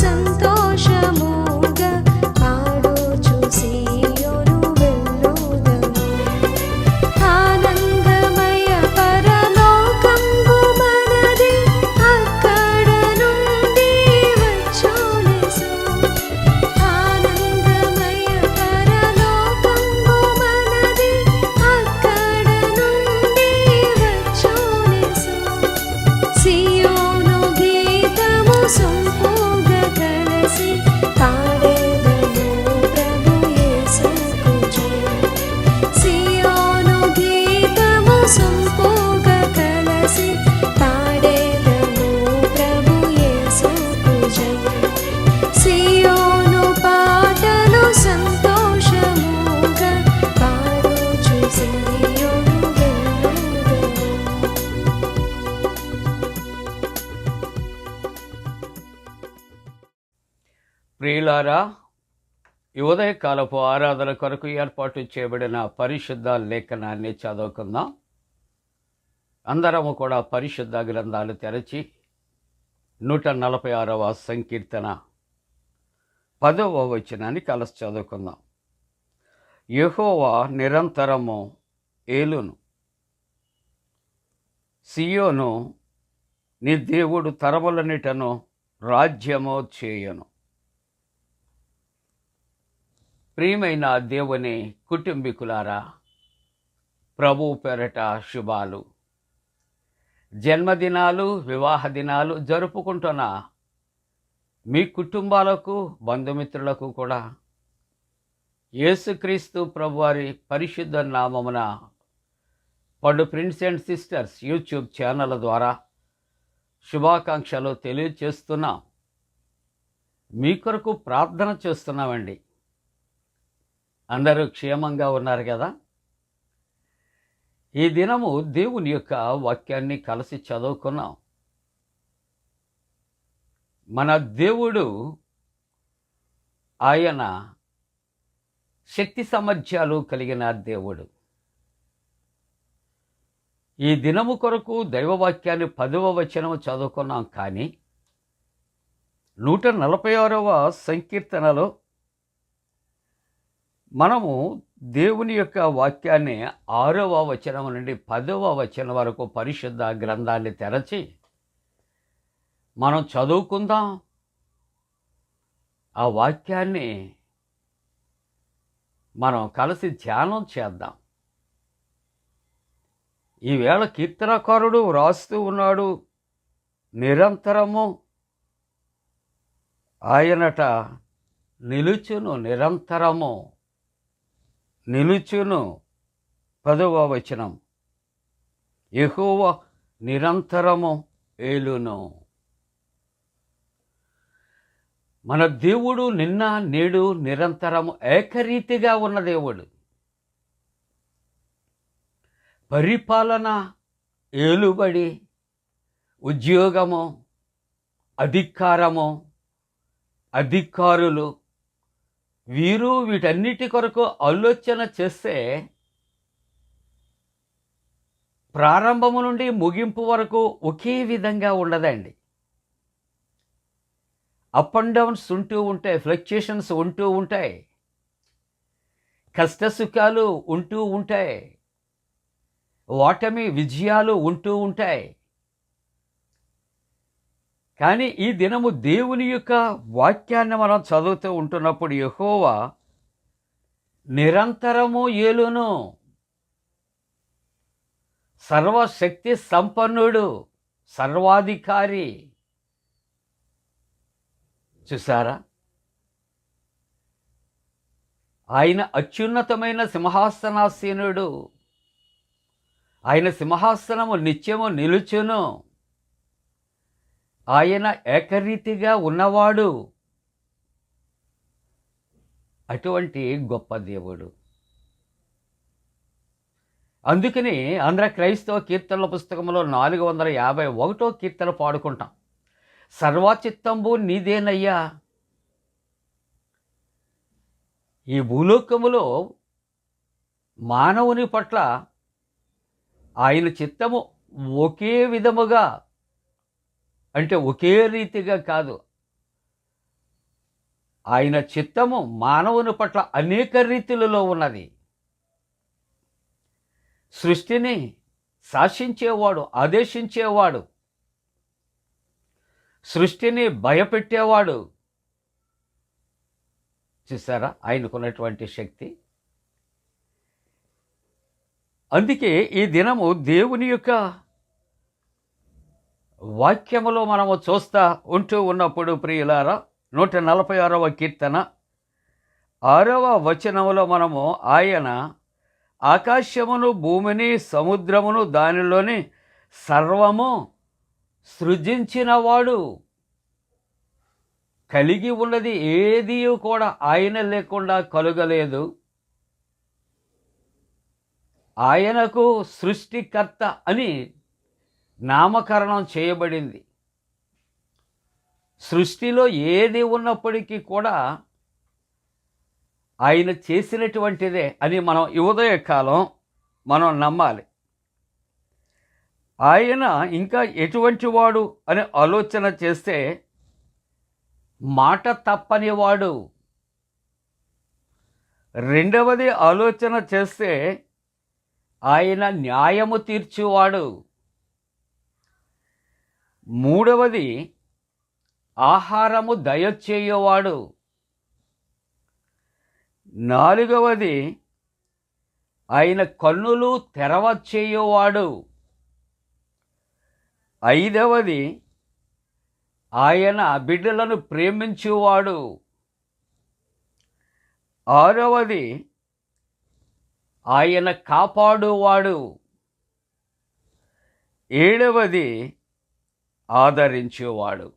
సంతోషము. ప్రియులారా ఈ ఉదయకాలపు ఆరాధన కొరకు ఏర్పాటు చేయబడిన పరిశుద్ధ లేఖనాన్ని చదువుకుందాం. అందరము కూడా పరిశుద్ధ గ్రంథాలు తెరచి నూట నలభై ఆరవ సంకీర్తన పదవ వచనాన్ని కలిసి చదువుకుందాం. యహోవా నిరంతరము ఏలును. సియోను నీ దేవుడు తరములన్నిటను రాజ్యము చేయను. ప్రియమైన దేవుని కుటుంబీకులారా ప్రభు పెరట శుభాలు. జన్మదినాలు వివాహ దినాలు జరుపుకుంటున్న మీ కుటుంబాలకు బంధుమిత్రులకు కూడా యేసుక్రీస్తు ప్రభువారి పరిశుద్ధ నామమున పడు prince and sisters YouTube channel ద్వారా శుభాకాంక్షలు తెలియచేస్తున్నాం. మీ కొరకు ప్రార్థన చేస్తున్నామండి. అందరూ క్షేమంగా ఉన్నారు కదా? ఈ దినము దేవుని యొక్క వాక్యాన్ని కలిసి చదువుకున్నాం. మన దేవుడు ఆయన శక్తి సామర్థ్యాలు కలిగిన దేవుడు. ఈ దినము కొరకు దైవవాక్యాన్ని పదవ వచనం చదువుకున్నాం కానీ నూట నలభై ఆరవ సంకీర్తనలో మనము దేవుని యొక్క వాక్యాన్ని ఆరవ వచనం నుండి పదవ వచనం వరకు పరిశుద్ధ గ్రంథాన్ని తెరచి మనం చదువుకుందాం. ఆ వాక్యాన్ని మనం కలిసి ధ్యానం చేద్దాం. ఈవేళ కీర్తనకారుడు వ్రాస్తూ ఉన్నాడు నిరంతరము ఆయనట నిలుచును నిరంతరము నిలుచును. పదవ వచనం. ఎహోవ నిరంతరము ఏలును. మన దేవుడు నిన్న నేడు నిరంతరము ఏకరీతిగా ఉన్న దేవుడు. పరిపాలన ఏలుబడి ఉద్యోగము అధికారము అధికారులు వీరు వీటన్నిటి కొరకు ఆలోచన చేస్తే ప్రారంభము నుండి ముగింపు వరకు ఒకే విధంగా ఉండదండి. అప్ అండ్ డౌన్స్ ఉంటూ ఉంటాయి ఫ్లక్చుయేషన్స్ ఉంటూ ఉంటాయి కష్టసుఖాలు ఉంటూ ఉంటాయి ఓటమి విజయాలు ఉంటూ ఉంటాయి. కానీ ఈ దినము దేవుని యొక్క వాక్యాన్ని మనం చదువుతూ ఉంటున్నప్పుడు యహోవా నిరంతరము ఏలును. సర్వశక్తి సంపన్నుడు సర్వాధికారి. చూసారా ఆయన అత్యున్నతమైన సింహాసనాసీనుడు. ఆయన సింహాసనము నిత్యము నిలుచును. ఆయన ఏకరీతిగా ఉన్నవాడు. అటువంటి గొప్ప దేవుడు. అందుకని ఆంధ్ర క్రైస్తవ కీర్తనల పుస్తకంలో నాలుగు వందల యాభై ఒకటో కీర్తన పాడుకుంటాం. సర్వచిత్తంబు నీదేనయ్యా. ఈ భూలోకములో మానవుని పట్ల ఆయన చిత్తము ఒకే విధముగా అంటే ఒకే రీతిగా కాదు. ఆయన చిత్తము మానవుని పట్ల అనేక రీతులలో ఉన్నది. సృష్టిని శాసించేవాడు ఆదేశించేవాడు. సృష్టిని భయపెట్టేవాడు. చూసారా? ఆయనకున్నటువంటి శక్తి. అందుకే ఈ దినము దేవుని యొక్క వాక్యములో మనము చూస్తా ఉంటూ ఉన్నప్పుడు ప్రియులారా నూట నలభై ఆరవ కీర్తన. ఆరవ వచనములో మనము ఆయన ఆకాశమును భూమిని సముద్రమును దానిలోని సర్వము సృజించినవాడు. కలిగి ఉన్నది ఏది కూడా ఆయన లేకుండా కలుగలేదు. ఆయనకు సృష్టికర్త అని నామకరణం చేయబడింది. సృష్టిలో ఏది ఉన్నప్పటికీ కూడా ఆయన చేసినటువంటిదే అని మనం యువదయ ఉదయకాలం మనం నమ్మాలి. ఆయన ఇంకా ఎటువంటి వాడు అని ఆలోచన చేస్తే మాట తప్పనివాడు రెండవది ఆలోచన చేస్తే ఆయన న్యాయము తీర్చువాడు. మూడవది ఆహారము దయచేయవాడు. నాలుగవది ఆయన కన్నులు తెరవచేయువాడు. ఐదవది ఆయన బిడ్డలను ప్రేమించువాడు. ఆరవది ఆయన కాపాడువాడు. ఏడవది ఆదరించేవాడు.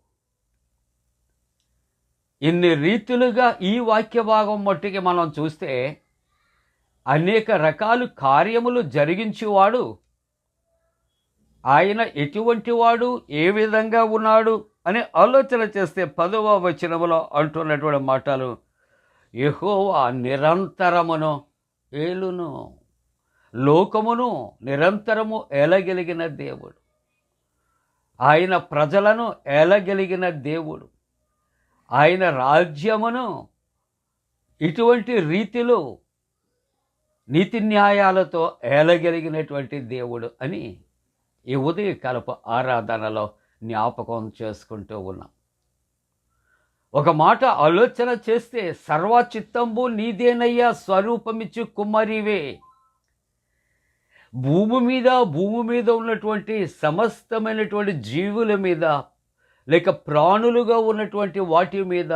ఇన్ని రీతులుగా ఈ వాక్య భాగం మట్టుకి మనం చూస్తే అనేక రకాలు కార్యములు జరిగించేవాడు. ఆయన ఎటువంటి వాడు ఏ విధంగా ఉన్నాడు అని ఆలోచన చేస్తే పదవ వచనములో అంటున్నటువంటి మాటలు యహోవా నిరంతరమును ఏలును లోకమును నిరంతరము ఏలగలిగిన దేవుడు. ఆయన ప్రజలను ఏలగలిగిన దేవుడు. ఆయన రాజ్యమును ఇటువంటి రీతిలో నీతి న్యాయాలతో ఏలగలిగినటువంటి దేవుడు అని ఈ ఉదయకాలపు ఆరాధనలో జ్ఞాపకం చేసుకుంటూ ఉన్నాం. ఒక మాట ఆలోచన చేస్తే సర్వచిత్తంబు నీదేనయ్యా స్వరూపమిచ్చు కుమ్మరివే. భూమి మీద భూమి మీద ఉన్నటువంటి సమస్తమైనటువంటి జీవుల మీద లేక ప్రాణులుగా ఉన్నటువంటి వాటి మీద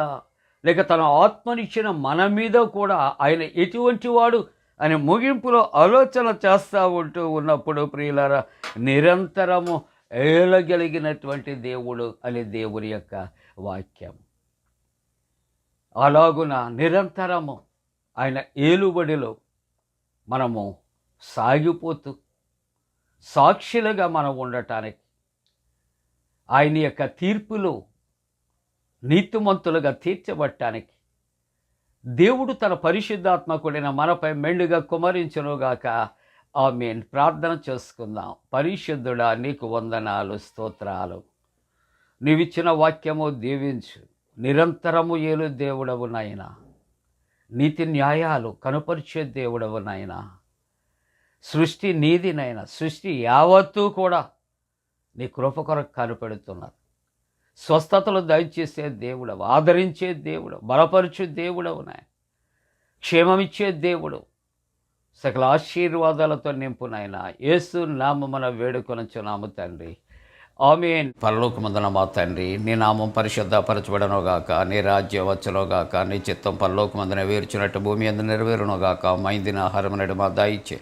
లేక తన ఆత్మనిచ్చిన మన మీద కూడా ఆయన ఎటువంటి వాడు అనే ముగింపులో ఆలోచన చేస్తూ ఉంటూ ఉన్నప్పుడు ప్రియులారా నిరంతరము ఏలగలిగినటువంటి దేవుడు అనే దేవుని యొక్క వాక్యం. అలాగున నిరంతరము ఆయన ఏలుబడిలో మనము సాగిపోతూ సాక్షులుగా మనం ఉండటానికి ఆయన యొక్క తీర్పులు నీతిమంతులుగా తీర్చబట్టానికి దేవుడు తన పరిశుద్ధాత్మకుడైన మనపై మెండుగా కుమరించునుగాక. ఆమె ప్రార్థన చేసుకుందాం. పరిశుద్ధుడా నీకు వందనాలు స్తోత్రాలు. నీవిచ్చిన వాక్యము దీవించు. నిరంతరము ఏలు దేవుడవు నాయనా. నీతి న్యాయాలు కనుపరిచే దేవుడవు నాయనా. సృష్టి నీదినైనా సృష్టి యావత్తూ కూడా నీ కృప కొరకు కనిపెడుతున్నారు. స్వస్థతలు దయచేసే దేవుడవు ఆదరించే దేవుడు బలపరిచే దేవుడవు నాయన. క్షేమమిచ్చే దేవుడు సకల ఆశీర్వాదాలతో నింపు నాయన. యేసు నామమున వేడుకొనొచ్చున్నాము తండ్రి. ఆమె పరలోకమందున మా తండ్రి నీ నామం పరిశుద్ధపరచబడనుగాక నీ రాజ్యం వచ్చునుగాక నీ చిత్తం పరలోకమందున వేర్చినట్టు భూమి అందు నెరవేరునుగాక మైందిన ఆహారమునడు మా దాయిచ్చే